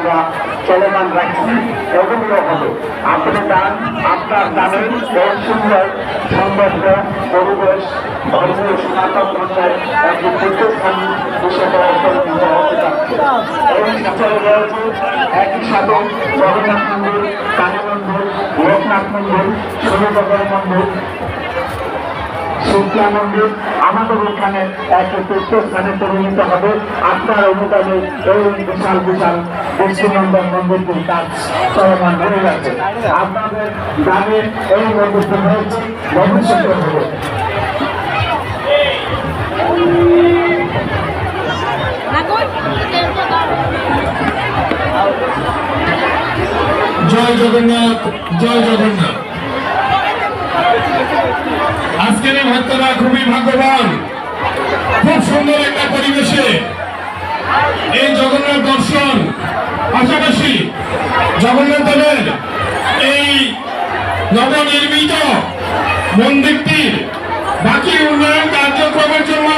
আমরা চলমান রাখছি, এগুলো হবে আপনি দান আপনার দানে এই সুন্দর সৌন্দর্য পরিবেশ, ধর্মীয় সনাতন ধর্মের একটি তীর্থস্থান হিসেবে পরিচিত হতে যাচ্ছে। এই সাথে রয়েছে একই সাথে জগন্নাথ মন্দির, কালী মন্দির, লোকনাথ মন্দির সূর্যনগর মন্দির। শুক্লা মন্দির, আমাদের এখানে এক তীর্থস্থানে পরিণত হবে। আপনার অনুদানে এই বিশাল বিশাল পশ্চিমবঙ্গের মন্দিরটির কাজ চলমান হয়ে যাচ্ছে আপনাদের গ্রামের এই মন্দিরটি হয়েছে হবে। জয় জগন্নাথ জয় জগন্নাথ। আজকের ভক্তরা খুবই ভাগ্যবান। খুব সুন্দর একটা পরিবেশে এই জগন্নাথ দর্শন পাশাপাশি জগন্নাথ দেবের এই নবনির্মিত মন্দিরটির বাকি উন্নয়ন কার্যক্রমের জন্য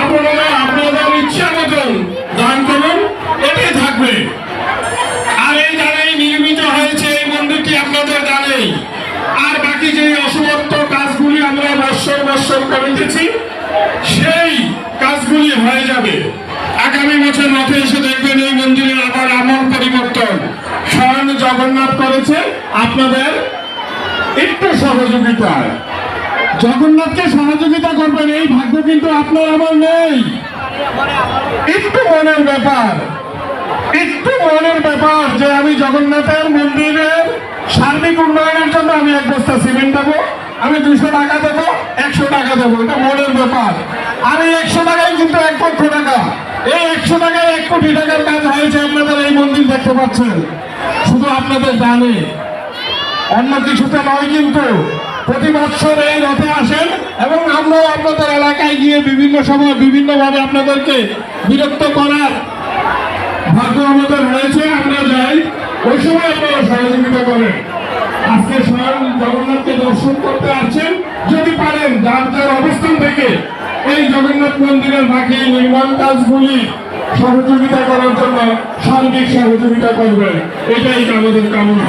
আপনারা আপনাদের ইচ্ছা মতন দান করুন এটাই থাকবে আর এই জানাই নির্মিত হয়েছে এই মন্দিরটি আপনাদের জানেই আর বাকি যে অসমাপ্ত কাজগুলি আমরা বৎসর বৎসর সেই কাজগুলি হয়ে যাবে। আগামী বছর মাঠে এসে দেখবেন এই মন্দিরের আবার আমল পরিবর্তন। স্বয়ং জগন্নাথ করেছে আপনাদের একটু সহযোগিতায়। জগন্নাথকে সহযোগিতা করবেন, এই ভাগ্য কিন্তু আপনার আমার নেই। একটু মনের ব্যাপার, একটু মনের ব্যাপার যে আমি জগন্নাথের মন্দিরের সার্বিক উন্নয়নের জন্য আমি এক বস্তা সিমেন্ট দেবো, আমি দুশো টাকা দেবো একশো টাকা দেবো, এটা মনের ব্যাপার। আর এই একশো টাকায় কিন্তু এক লক্ষ টাকা। এই একশো টাকায় এক কোটি টাকার কাজ হয়েছে, আপনাদের এই মন্দির দেখতে পাচ্ছেন। শুধু আপনাদের জানে। অন্য কিছুতে নয় কিন্তু, প্রতি বছর এই রথে আসেন এবং আমরাও আপনাদের এলাকায় গিয়ে বিভিন্ন সময় বিভিন্নভাবে আপনাদেরকে বিরক্ত করার ভাগ্য আমাদের রয়েছে আমরা যাই ওই সময় আপনারা সহযোগিতা করেন আজকে স্বয়ং জগন্নাথকে দর্শন করতে আসছেন, যদি পারেন, যার যার অবস্থান থেকে এই জগন্নাথ মন্দিরের বাকি নির্মাণ কাজগুলি সহযোগিতা করার জন্য সার্বিক সহযোগিতা করবেন। এটাই আমাদের কামনা।